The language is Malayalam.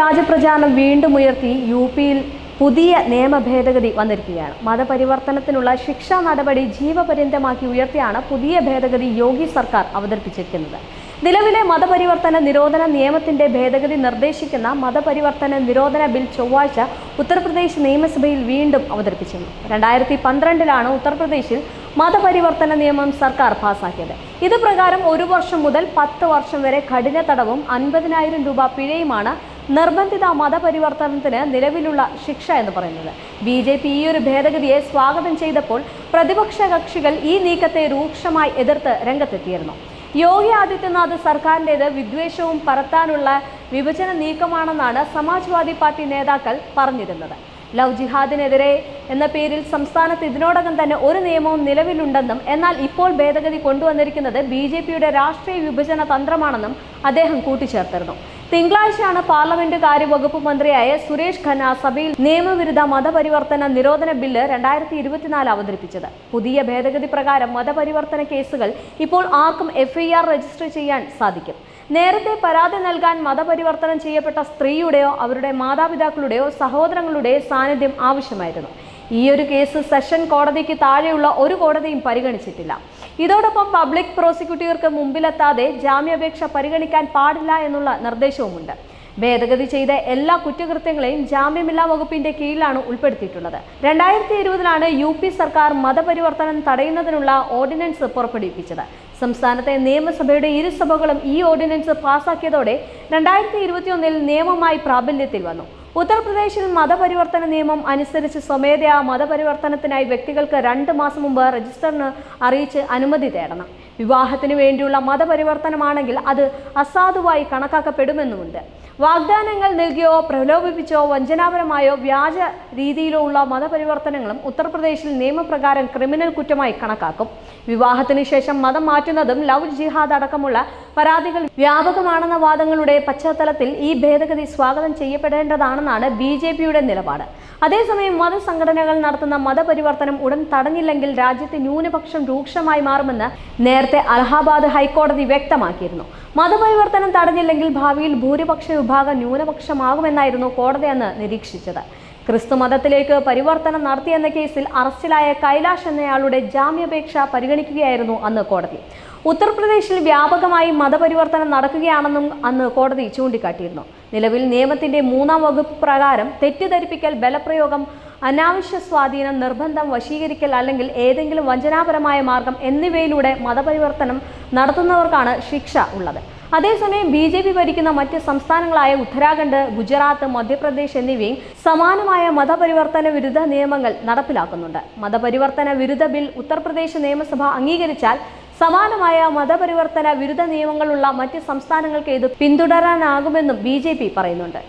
വ്യാജ പ്രചാരണം വീണ്ടും ഉയർത്തി യു പിയിൽ പുതിയ നിയമ ഭേദഗതി വന്നിരിക്കുകയാണ്. മതപരിവർത്തനത്തിനുള്ള ശിക്ഷാ നടപടി ജീവപര്യന്തമാക്കി ഉയർത്തിയാണ് പുതിയ ഭേദഗതി യോഗി സർക്കാർ അവതരിപ്പിച്ചിരിക്കുന്നത്. നിലവിലെ മതപരിവർത്തന നിരോധന നിയമത്തിന്റെ ഭേദഗതി നിർദ്ദേശിക്കുന്ന മതപരിവർത്തന നിരോധന ബിൽ ചൊവ്വാഴ്ച ഉത്തർപ്രദേശ് നിയമസഭയിൽ വീണ്ടും അവതരിപ്പിച്ചിരുന്നു. രണ്ടായിരത്തി പന്ത്രണ്ടിലാണ് ഉത്തർപ്രദേശിൽ മതപരിവർത്തന നിയമം സർക്കാർ പാസാക്കിയത്. ഇത് പ്രകാരം ഒരു വർഷം മുതൽ പത്ത് വർഷം വരെ കഠിന തടവും അൻപതിനായിരം രൂപ പിഴയുമാണ് നിർബന്ധിത മതപരിവർത്തനത്തിന് നിലവിലുള്ള ശിക്ഷ എന്ന് പറയുന്നത്. ബി ജെ പി ഈ ഒരു ഭേദഗതിയെ സ്വാഗതം ചെയ്തപ്പോൾ പ്രതിപക്ഷ കക്ഷികൾ ഈ നീക്കത്തെ രൂക്ഷമായി എതിർത്ത് രംഗത്തെത്തിയിരുന്നു. യോഗി ആദിത്യനാഥ് സർക്കാരിന്റേത് വിദ്വേഷവും പരത്താനുള്ള വിഭജന നീക്കമാണെന്നാണ് സമാജ്വാദി പാർട്ടി നേതാക്കൾ പറഞ്ഞിരുന്നത്. ലവ് ജിഹാദിനെതിരെ എന്ന പേരിൽ സംസ്ഥാനത്ത് ഇതിനോടകം തന്നെ ഒരു നിയമവും നിലവിലുണ്ടെന്നും എന്നാൽ ഇപ്പോൾ ഭേദഗതി കൊണ്ടുവന്നിരിക്കുന്നത് ബി രാഷ്ട്രീയ വിഭജന തന്ത്രമാണെന്നും അദ്ദേഹം കൂട്ടിച്ചേർത്തിരുന്നു. തിങ്കളാഴ്ചയാണ് പാർലമെന്റ് കാര്യവകുപ്പ് മന്ത്രിയായ സുരേഷ് ഖന്ന സഭയിൽ നിയമവിരുദ്ധ മതപരിവർത്തന നിരോധന ബില്ല് രണ്ടായിരത്തി ഇരുപത്തിനാല് അവതരിപ്പിച്ചത്. പുതിയ ഭേദഗതി പ്രകാരം മതപരിവർത്തന കേസുകൾ ഇപ്പോൾ ആർക്കും എഫ്ഐആർ രജിസ്റ്റർ ചെയ്യാൻ സാധിക്കും. നേരത്തെ പരാതി നൽകാൻ മതപരിവർത്തനം ചെയ്യപ്പെട്ട സ്ത്രീയുടെയോ അവരുടെ മാതാപിതാക്കളുടെയോ സഹോദരങ്ങളുടെയോ സാന്നിധ്യം ആവശ്യമായിരുന്നു. ഈ ഒരു കേസ് സെഷൻ കോടതിക്ക് താഴെയുള്ള ഒരു കോടതിയും പരിഗണിച്ചിട്ടില്ല. ഇതോടൊപ്പം പബ്ലിക് പ്രോസിക്യൂട്ടർക്ക് മുമ്പിലെത്താതെ ജാമ്യാപേക്ഷ പരിഗണിക്കാൻ പാടില്ല എന്നുള്ള നിർദ്ദേശവുമുണ്ട്. ഭേദഗതി ചെയ്ത എല്ലാ കുറ്റകൃത്യങ്ങളെയും ജാമ്യമില്ലാ വകുപ്പിന്റെ കീഴിലാണ് ഉൾപ്പെടുത്തിയിട്ടുള്ളത്. രണ്ടായിരത്തി ഇരുപതിലാണ് യു പി സർക്കാർ മതപരിവർത്തനം തടയുന്നതിനുള്ള ഓർഡിനൻസ് പുറപ്പെടുവിപ്പിച്ചത്. സംസ്ഥാനത്തെ നിയമസഭയുടെ ഇരുസഭകളും ഈ ഓർഡിനൻസ് പാസാക്കിയതോടെ രണ്ടായിരത്തി ഇരുപത്തിയൊന്നിൽ നിയമമായി പ്രാബല്യത്തിൽ വന്നു. ഉത്തർപ്രദേശിൽ മതപരിവർത്തന നിയമം അനുസരിച്ച് സ്വമേധയാ മതപരിവർത്തനത്തിനായി വ്യക്തികൾക്ക് രണ്ട് മാസം മുമ്പ് രജിസ്റ്ററിന് അറിയിച്ച് അനുമതി തേടണം. വിവാഹത്തിന് വേണ്ടിയുള്ള മതപരിവർത്തനമാണെങ്കിൽ അത് അസാധുവായി കണക്കാക്കപ്പെടുമെന്നുമുണ്ട്. വാഗ്ദാനങ്ങൾ നൽകിയോ പ്രലോഭിപ്പിച്ചോ വഞ്ചനാപരമായോ വ്യാജ രീതിയിലോ ഉള്ള മതപരിവർത്തനങ്ങളും ഉത്തർപ്രദേശിൽ നിയമപ്രകാരം ക്രിമിനൽ കുറ്റമായി കണക്കാക്കും. വിവാഹത്തിന് ശേഷം മതം മാറ്റുന്നതും ലവ് ജിഹാദ് അടക്കമുള്ള പരാതികൾ വ്യാപകമാണെന്ന വാദങ്ങളുടെ പശ്ചാത്തലത്തിൽ ഈ ഭേദഗതി സ്വാഗതം ചെയ്യപ്പെടേണ്ടതാണെന്നാണ് ബി ജെ പിയുടെ നിലപാട്. അതേസമയം മതസംഘടനകൾ നടത്തുന്ന മതപരിവർത്തനം ഉടൻ തടഞ്ഞില്ലെങ്കിൽ രാജ്യത്തെ ന്യൂനപക്ഷം രൂക്ഷമായി മാറുമെന്ന് നേരത്തെ അലഹാബാദ് ഹൈക്കോടതി വ്യക്തമാക്കിയിരുന്നു. മതപരിവർത്തനം തടഞ്ഞില്ലെങ്കിൽ ഭാവിയിൽ ഭൂരിപക്ഷ വിഭാഗം ന്യൂനപക്ഷമാകുമെന്നായിരുന്നു കോടതി അന്ന് നിരീക്ഷിച്ചത്. ക്രിസ്തു മതത്തിലേക്ക് പരിവർത്തനം നടത്തിയെന്ന കേസിൽ അറസ്റ്റിലായ കൈലാഷ് എന്നയാളുടെ ജാമ്യാപേക്ഷ പരിഗണിക്കുകയായിരുന്നു അന്ന് കോടതി. ഉത്തർപ്രദേശിൽ വ്യാപകമായി മതപരിവർത്തനം നടക്കുകയാണെന്നും അന്ന് കോടതി ചൂണ്ടിക്കാട്ടിയിരുന്നു. നിലവിൽ നിയമത്തിന്റെ മൂന്നാം വകുപ്പ് പ്രകാരം തെറ്റിദ്ധരിപ്പിക്കൽ ബലപ്രയോഗം അനാവശ്യ സ്വാധീനം നിർബന്ധം വശീകരിക്കൽ അല്ലെങ്കിൽ ഏതെങ്കിലും വഞ്ചനാപരമായ മാർഗം എന്നിവയിലൂടെ മതപരിവർത്തനം നടത്തുന്നവർക്കാണ് ശിക്ഷ ഉള്ളത്. അതേസമയം ബി ജെ പി ഭരിക്കുന്ന മറ്റ് സംസ്ഥാനങ്ങളായ ഉത്തരാഖണ്ഡ് ഗുജറാത്ത് മധ്യപ്രദേശ് എന്നിവയും സമാനമായ മതപരിവർത്തന വിരുദ്ധ നിയമങ്ങൾ നടപ്പിലാക്കുന്നുണ്ട്. മതപരിവർത്തന വിരുദ്ധ ബിൽ ഉത്തർപ്രദേശ് നിയമസഭ അംഗീകരിച്ചാൽ സമാനമായ മതപരിവർത്തന വിരുദ്ധ നിയമങ്ങളുള്ള മറ്റ് സംസ്ഥാനങ്ങൾക്ക് ഇത് പിന്തുടരാനാകുമെന്നും ബി പറയുന്നുണ്ട്.